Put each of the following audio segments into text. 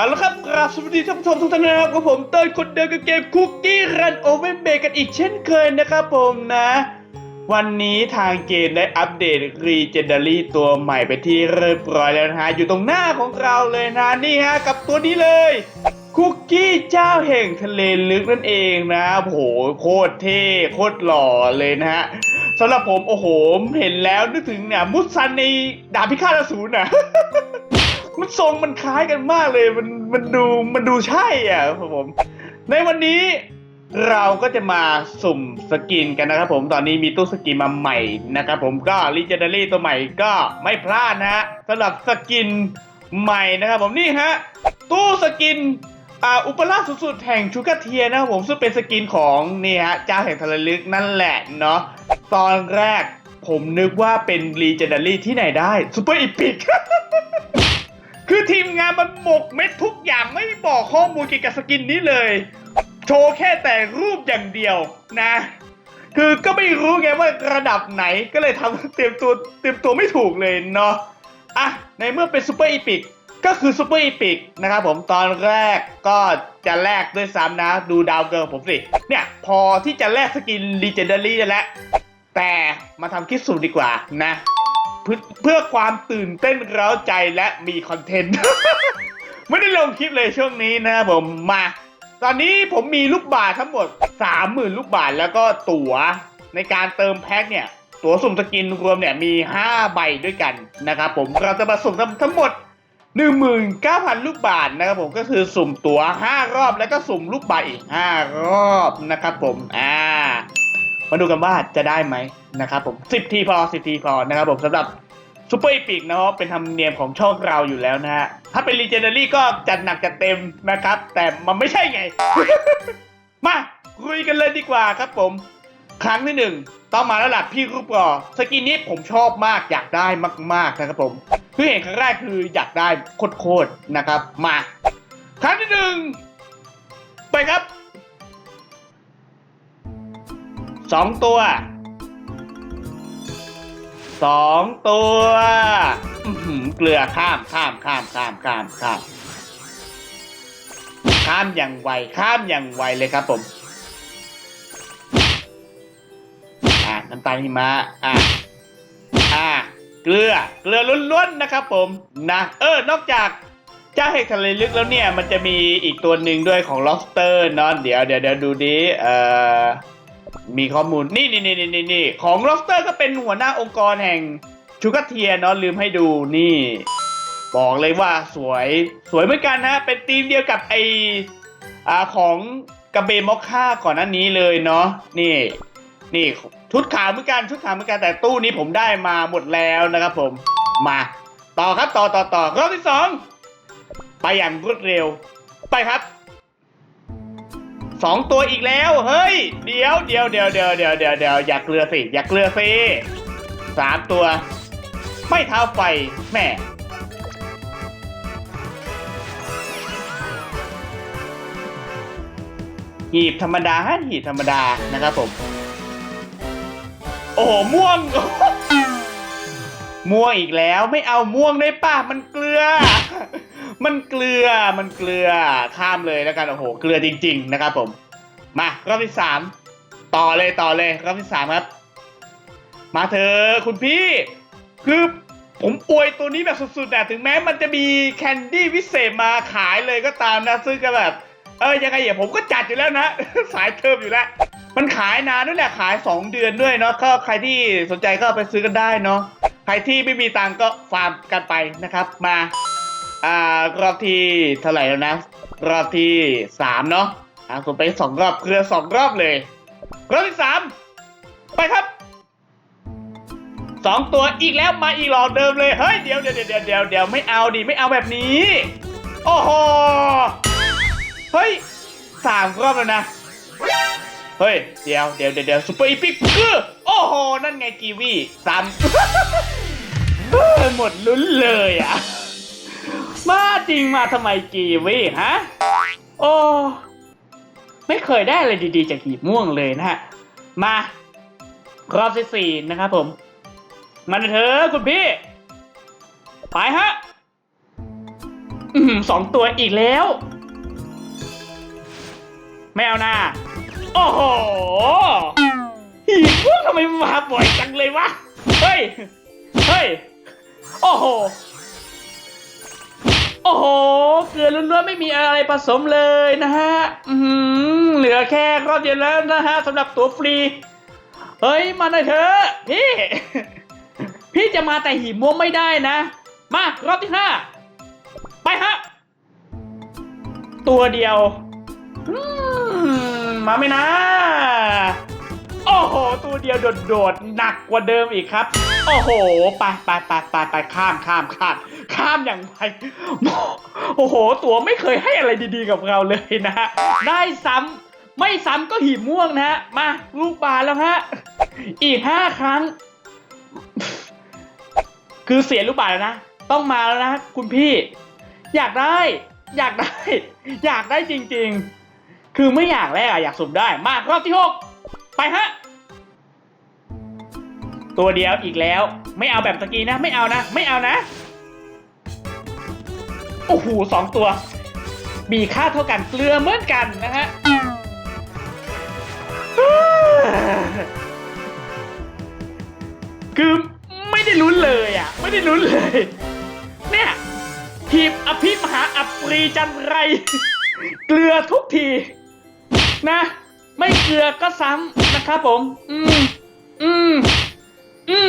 เอาละครับกราบสวัสดีท่านผู้ชมทุกท่านนะครับกับผมเต้ยคนเดิมกับเกมคุกกี้รันโอเวอร์เบกันอีกเช่นเคยนะครับผมนะ วันนี้ทางเกมได้อัปเดตรีเจนดารี่ตัวใหม่ไปที่เรียบร้อยแล้วนะฮะ อยู่ตรงหน้าของเราเลยนะนี่ฮะ กับตัวนี้เลย คุกกี้เจ้าแห่งทะเลลึกนั่นเองนะโอ้โหโคตรเท่โคตรหล่อเลยนะฮะสำหรับผมโอ้โหเห็นแล้วนึกถึงเนี่ยมุสซันในดาบพิฆาตอสูรน่ะ มันทรงมันคล้ายกันมากเลย มันมันดูมันดูใช่อะครับผม ในวันนี้เราก็จะมาสุ่มสกินกันนะครับผมตอนนี้มีตู้สกินมาใหม่นะครับผมก็ Legendary ตัวใหม่ก็ไม่พลาดนะฮะสำหรับสกินใหม่นะครับผมนี่ฮะตู้สกินอ่าอุปราชสุดๆแห่งชูกาเทียนะครับผมซึ่งเป็นสกินของนี่ฮะเจ้าแห่งทะเลลึกนั่นแหละเนาะตอนแรกผมนึกว่าเป็น Legendary ที่ไหนได้ซูเปอร์อีพิก คือทีมงานมันหมกเม็ดทุกอย่างไม่บอกข้อมูลเกี่ยวกับสกินนี้เลย โชว์แค่แต่รูปอย่างเดียวนะ คือก็ไม่รู้ไงว่าระดับไหนก็เลยทำเตรียมตัวเตรียมตัวไม่ถูกเลยเนาะอะในเมื่อเป็นซูเปอร์อีพิกก็คือซูเปอร์อีพิกนะครับผมตอนแรกก็จะแลกด้วยซ้ำนะ ดูดาวเกิร์ลผมสิ เนี่ยพอที่จะแลกสกิน Legendary ได้แล้วแต่มาทำคลิปสุ่มดีกว่านะ เพื่อความตื่นเต้นเร้าใจและมีคอนเทนต์ ไม่ได้ลงคลิปเลยช่วงนี้นะครับผมมา ตอนนี้ผมมีลูกบาททั้งหมด 30,000 ลูกบาทแล้วก็ตั๋วในการเติมแพ็คเนี่ย ตั๋วสุ่มสกินรวมเนี่ยมี 5 ใบด้วยกันนะครับผมเราจะมาสุ่มทั้งทั้งหมด 19,000 ลูกบาทนะครับผมก็คือสุ่มตั๋ว 5 รอบแล้วก็สุ่มลูกบาทอีก 5 รอบนะครับผมอ่า มาดูกันว่าจะได้ไหมนะครับผม10ทีพอ10ทีพอนะครับผมสำหรับซูเปอร์อีพิกนะครับเป็นธรรมเนียมของช่องเราอยู่แล้วนะฮะถ้าเป็น l ีเจน d ารี่ก็จัดหนักจัดเต็มนะครับ แต่มันไม่ใช่ไง มาคุยกันเลยดีกว่าครับผม ครั้งที่หนึ่งต้องมาแล้วล่ะพี่รูปรอสกินนี้ผมชอบมากอยากได้มาก ๆนะครับผมคือเห็นครั้งแรกคืออยากได้โคตรๆนะครับ มา ครั้งที่หนึ่งไปครับ สองตัวสองตัวเกลือข้ามข้ามข้ามข้ามข้ามข้าม ข้ามอย่างไวข้ามอย่างไวเลยครับผมอ่าน้ำตาลหิมะอ่าอ่าเกลือเกลือล้วนๆนะครับผมนะเออนอกจากเจ้าเห็ดทะเลลึกแล้วเนี่ยมันจะมีอีกตัวหนึ่งด้วยของ lobster เนอะเดี๋ยวเดี๋ยวเดี๋ยวดูดิเอ่อ มีข้อมูลนี่นี่นี่นี่นี่ของ lobster ก็เป็นหัวหน้าองค์กรแห่งชูกาเทียเนาะลืมให้ดูนี่ บอกเลยว่าสวยสวยเหมือนกันนะ เป็นธีมเดียวกับไออ่าของกระเบมอคค่าก่อนหน้านี้เลยเนาะนี่ นี่ชุดขาวเหมือนกันชุดขาวเหมือนกันแต่ตู้นี้ผมได้มาหมดแล้วนะครับผมมาต่อครับต่อต่อต่อรอบที่สองไปอย่างรวดเร็ว ไปครับ สองตัวอีกแล้วเฮ้ยเดี๋ยวเดี๋ยวเดี๋ยวเดี๋ยวเดี๋ยวเดี๋ยวเดี๋ยวอย่าเกลือสิอย่าเกลือสิสามตัว ไม่เท้าไฟแม่หีบธรรมดาฮะหีบธรรมดานะครับผม โอ้โหม่วง ม่วงอีกแล้วไม่เอาม่วงได้ป่ะ มันเกลือ มันเกลือมันเกลือข้ามเลยแล้วกันโอ้โหเกลือจริง ๆ นะครับผม มารอบที่สามต่อเลยต่อเลยรอบที่สามครับ มาเถอะคุณพี่ คือผมอวยตัวนี้แบบสุดๆแต่ถึงแม้มันจะมีแคนดี้วิเศษมาขายเลยก็ตามนะ ซึ่งก็แบบ เออยังไงอย่าผมก็จัดอยู่แล้วนะ สายเทอมอยู่แล้ว มันขายนานด้วยแหละขาย 2 เดือนด้วยเนาะก็ใครที่สนใจก็ไปซื้อกันได้เนาะใครที่ไม่มีตังก็ฟาร์มกันไปนะครับมา อ่ารอบที่เท่าไหร่แล้วนะ รอบที่สามเนาะอ่าผมไปสองรอบเครือสองรอบเลย รอบที่สามไปครับสองตัวอีกแล้วมาอีกหลอกเดิมเลยเฮ้ยเดี๋ยวเดี๋ยวเดี๋ยวเดี๋ยวเดี๋ยวไม่เอาดิไม่เอาแบบนี้ โอ้โหเฮ้ยสามรอบแล้วนะเฮ้ยเดี๋ยวเดี๋ยวเดี๋ยวเดี๋ยวซูเปอร์อีพิกเกอโอ้โหนั่นไงกีวีสามเฮ้ยหมดลุ้นเลยอะ มาจริงมาทำไมกีวีฮะ โอ้ ไม่เคยได้อะไรดีๆจากหีบม่วงเลยนะฮะ มารอบที่สี่นะครับผม มันเถอะคุณพี่ ไปฮะอสองตัวอีกแล้ว ไม่เอาหน้า โอ้โหหีพวกทำไมมาบ่อยจังเลยวะ เฮ้ย เฮ้ย โอ้โห อ้โห เกลือล้วนๆไม่มีอะไรผสมเลยนะฮะอือหือเหลือแค่รอบเดียวแล้วนะฮะสำหรับตัวฟรี เฮ้ย มาหน่อยเถอะพี่ พี่จะมาแต่หีบม่วงไม่ได้นะ มารอบที่ห้าไปฮะ ตัวเดียวอืมมาไหมนะ โอ้โห ตัวเดียวโดดๆหนักกว่าเดิมอีกครับ โอ้โหไปไปไปไปไปข้ามข้ามข้ามข้ามอย่างไรโอ้โห ตัวไม่เคยให้อะไรดีๆกับเราเลยนะฮะได้ซ้ำไม่ซ้ำก็หีบม่วงนะฮะมาลูกบาแล้วฮะอีกห้าครั้ง คือเสียลูกบาศก์แล้วนะต้องมาแล้วนะคุณพี่ อยากได้ อยากได้ อยากได้จริง ๆ คือไม่อยากแรกอะอยากสุ่มได้มารอบที่หกไปฮะ ตัวเดียวอีกแล้ว ไม่เอาแบบตะกี้นะ ไม่เอานะ ไม่เอานะ โอ้โหสองตัว มีค่าเท่ากันเกลือเหมือนกันนะฮะคือไม่ได้ลุ้นเลยอะ ไม่ได้ลุ้นเลย เนี่ยทีมอภิมหาอัปรีจันไร เกลือทุกที นะ ไม่เกลือก็ซ้ำนะครับผม อืม อืม อื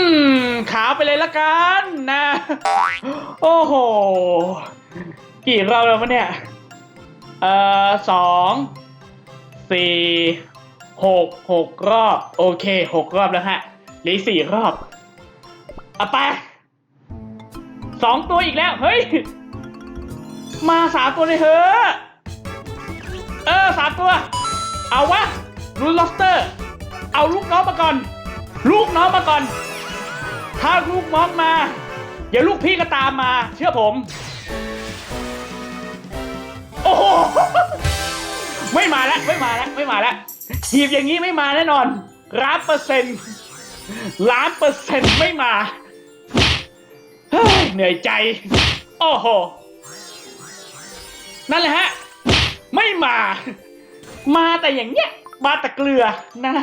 ม ขาวไปเลยละกันนะ โอ้โห กี่รอบแล้ววะเนี่ย เอ่อสองสี่หกหกรอบ โอเคหกรอบแล้วฮะเหลือสี่รอบเอาไปสองตัวอีกแล้ว เฮ้ย มาสามตัวเลยเถอะเออสามตัว เอาวะรูล็อบสเตอร์ เอาลูกน้องมาก่อน ลูกน้องมาก่อน ถ้าลูกน้องมา เดี๋ยวลูกพี่ก็ตามมา เชื่อผม โอ้โห ไม่มาแล้วไม่มาแล้วไม่มาแล้วหีบอย่างนี้ไม่มาแน่นอนล้านเปอร์เซ็นต์ล้านเปอร์เซ็นต์ไม่มาเฮ้ยเหนื่อยใจ โอ้โห นั่นแหละฮะ ไม่มา มาแต่อย่างเงี้ย มาแต่เกลือนะ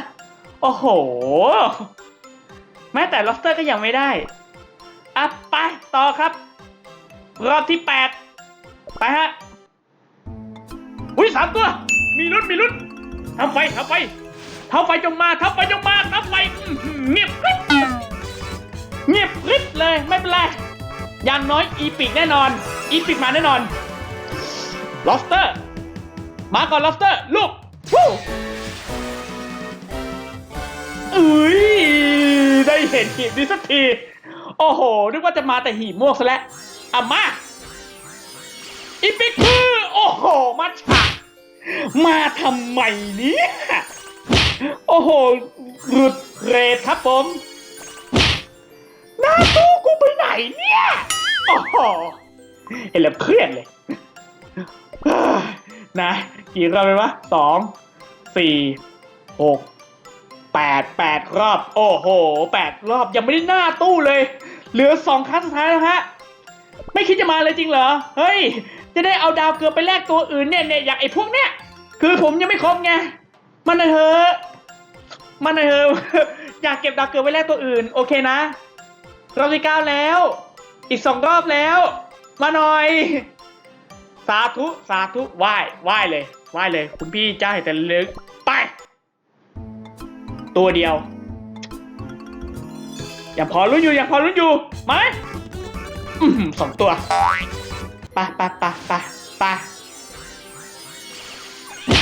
โอ้โห แม้แต่ล็อบสเตอร์ก็ยังไม่ได้อะไปต่อครับ รอบที่แปดไปฮะอุ้ยสามตัว มีลุ้นมีลุ้นทำไฟทำไฟทำไฟจงมาทำไฟจงมาทำไฟเงียบกริบเงียบกริบเลยไม่เป็นไรอย่างน้อยอีปิกแน่นอน อีปิกมาแน่นอนลอสเตอร์ มาก่อนลอสเตอร์ลูกวู้ย ได้เห็นหีบนี้สักที โอ้โห นึกว่าจะมาแต่หีบม่วงซะแล้วอะมา อีปิกคือ โอ้โห มาฉากมาทำไมเนี่ย โอ้โหหลุดเรทครับผม หน้าตู้กูไปไหนเนี่ย โอ้โหเห็นแล้วเครียดเลย นะ กี่รอบเลยวะสอง สี่หก แปดแปดรอบ โอ้โหแปดรอบยังไม่ได้หน้าตู้เลย เหลือสองครั้งสุดท้ายแล้วฮะ ไม่คิดจะมาเลยจริงเหรอ เฮ้ย จะได้เอาดาวเกลือไปแลกตัวอื่นเนี่ยเนี่ยอย่างไอ้พวกเนี้ย คือผมยังไม่ครบไง มันน่อยเถอะมันน่อยเถอะอยากเก็บดาวเกลือไว้แลกตัวอื่น โอเคนะรอบที่เก้าแล้ว อีกสองรอบแล้ว มาหน่อย สาธุ สาธุไหว้ไหว้เลยไหว้เลย คุณพี่เจ้าให้แต่ลึก ไป ตัวเดียวยังพอลุ้นอยู่ยังพอลุ้นอยู่มาไหมสองตัวปไปไปไปไปะ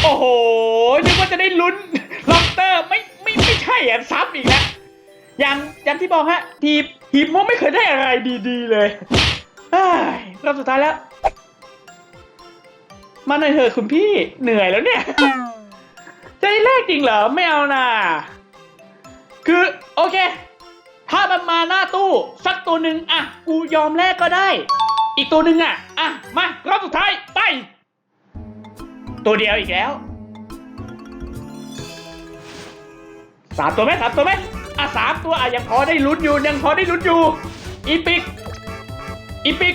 โอ้โหนึกว่าจะได้ลุ้นล็อกเตอร์ไม่ไม่ไม่ใช่อะซับอีกแล้วอย่างอย่างที่บอกฮะ ทีมทีมว่าไม่เคยได้อะไรดีๆเลยเอ้ยรอบสุดท้ายแล้ว มาหน่อยเถอะคุณพี่เหนื่อยแล้วเนี่ย จะได้แลกจริงเหรอ ไม่เอานะ คือโอเค ถ้ามันมาหน้าตู้สักตัวหนึ่งอะ กูยอมแลกก็ได้ อีกตัวหนึ่งอะ อะ มารอบสุดท้ายไป ตัวเดียวอีกแล้วสามตัวไหมสามตัวไหมอะสามตัวอะยังพอได้ลุ้นอยู่ยังพอได้ลุ้นอยู่ อีปิก อีปิก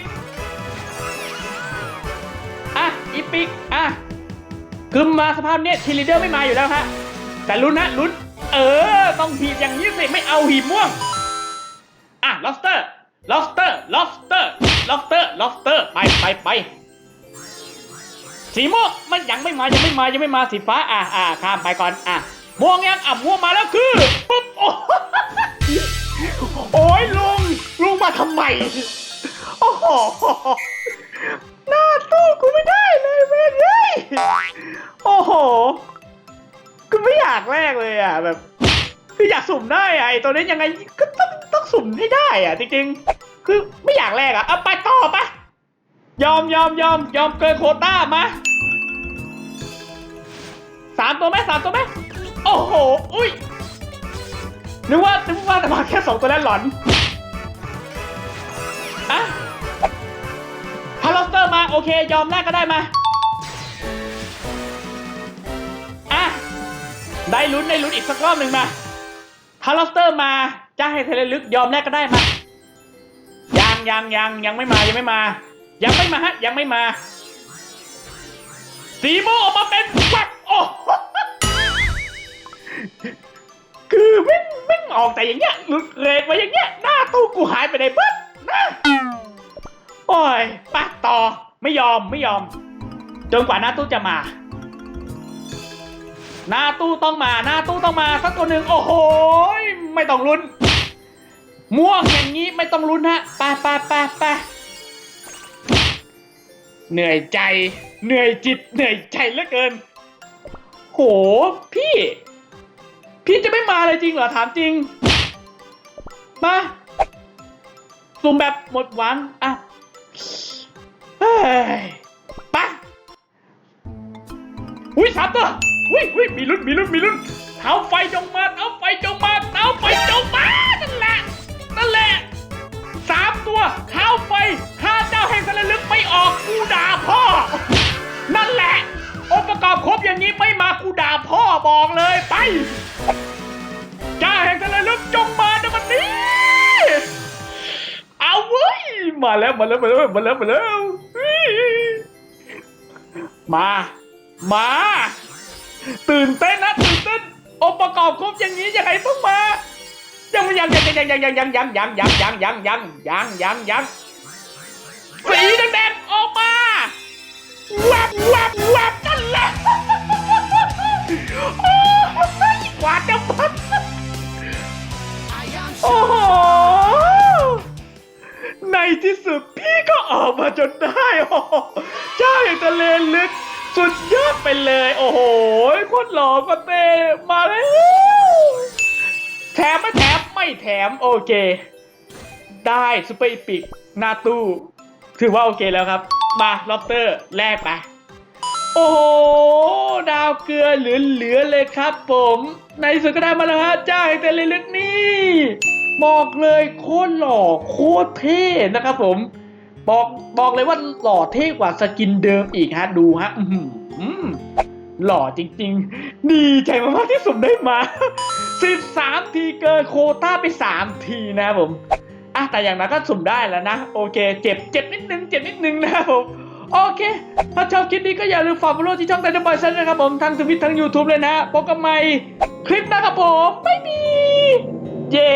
อะอีปิก อะคือมาสภาพเนี้ยทีลีเดอร์ไม่มาอยู่แล้วฮะ แต่ลุ้นนะลุ้น เออ ต้องหีบอย่างนี้สิไม่เอาหีบม่วง อะ lobster lobster lobster lobster lobster ไปไปไปสีม่วงมันยังไม่มายังไม่มายังไม่มาสีฟ้า อะอะข้ามไปก่อนอะม่วงยังอะม่วงมาแล้วคือปุ๊บโอ้โอ้ยลุงลุงมาทำไมโอ้โหหน้าตู้กูไม่ได้เลยเว้ยเฮ้ยโอ้โห กูไม่อยากแลกเลยอะแบบ คืออยากสุ่มได้อะไอ้ตัวนี้ยังไงก็ต้องต้องสุ่มให้ได้อะจริงๆคือไม่อยากแลกอะเอาไปต่อปะยอมยอมยอมยอมเกินโคต้ามาสามตัวไหมสามตัวไหมโอ้โหอุ้ยนึกว่านึกว่าจะมาแค่สองตัวแล้วหลอนอะพาลอสเตอร์มาโอเค ยอมแลกก็ได้มา ได้ลุ้นได้ลุ้นอีกสักรอบหนึ่งมาถ้าลอสเตอร์มาจะให้เทเลลึกยอมแลกก็ได้มายังยังยังยังไม่มายังไม่มา ยังไม่มาฮะยังไม่มาสีโมออกมาเป็นวับโอ้คือไม่ไม่งออกแต่อย่างเงี้ยหลุดเลนมาอย่างเงี้ยหน้าตู้กูหายไปไหนปุ๊บนะโอ้ยปะต่อไม่ยอมไม่ยอมจนกว่าหน้าตู้จะมา หน้าตู้ต้องมา หน้าตู้ต้องมาสักตัวหนึ่งโอ้โหไม่ต้องลุ้น ม่วงอย่างนี้ไม่ต้องลุ้นฮะไปไปไปไปเหนื่อยใจ เหนื่อยจิต เหนื่อยใจเหลือเกิน โห พี่ พี่จะไม่มาเลยจริงเหรอถามจริง มาสุ่มแบบหมดหวังอะเฮ้ยไปอุ้ยสามตัว อุ้ยอุ้ยมีลุ้นมีลุ้นมีลุ้นเท้าไฟจงมาเท้าไฟจงมาเท้าไฟจงมานั่นแหละนั่นแหละสามตัวเท้าไฟห้าเจ้าแห่งสรลึกไม่ออกกูด่าพ่อ นั่นแหละองค์ประกอบครบอย่างนี้ไม่มากูด่าพ่อบอกเลยไปเจ้าแห่งสรลึกจงมาในวันนี้เอาเว้ยมาแล้วมาแล้วมาแล้วมาแล้วมาแล้วมา มา ตื่นเต้นนะตื่นเต้นองค์ประกอบครบอย่างนี้ยังไงต้องมา ยังยังยังยังยังยังยังยังยังยังยังยังยังยังยังยังสีแดงๆออกมาแวบแวบแวบนั่นแหละโอ้กว่าจะพัดโอ้โหในที่สุดพี่ก็ออกมาจนได้โอ้เจ้าอย่างทะเลลึกสุดยอดไปเลย โอ้โห โคนหล่อก็เต้มาแล้วแถมไม่แถมไม่แถมโอเค ได้ซุปเปอร์อีปิกหน้าตู้ ถือว่าโอเคแล้วครับ มาล็อบเตอร์แลกไปโอ้โหดาวเกลือเหลือๆเลยครับผม ในสุดก็ได้มาแล้วฮะจ้าแห่งทะเลลึกนี่บอกเลยโคตรหล่อโคตรเท่นะครับผม บอกบอกเลยว่าหล่อเท่กว่าสกินเดิมอีกฮะดูฮะอื้อ หล่อจริง ๆ ดีใจมากๆที่สุ่มได้มา 13 ทีเกินโคต้าไป 3 ทีนะผมอะแต่อย่างนั้นก็สุ่มได้แล้วนะ โอเค เจ็บเจ็บนิดนึง เจ็บนิดนึงนะผม โอเค ถ้าชอบคลิปนี้ก็อย่าลืมฝาก follow ที่ช่องไดนบอยซันนะครับผมทั้งทวิตทั้ง YouTube เลยนะพบกันใหม่คลิปหนะครับผมไม่มีเย้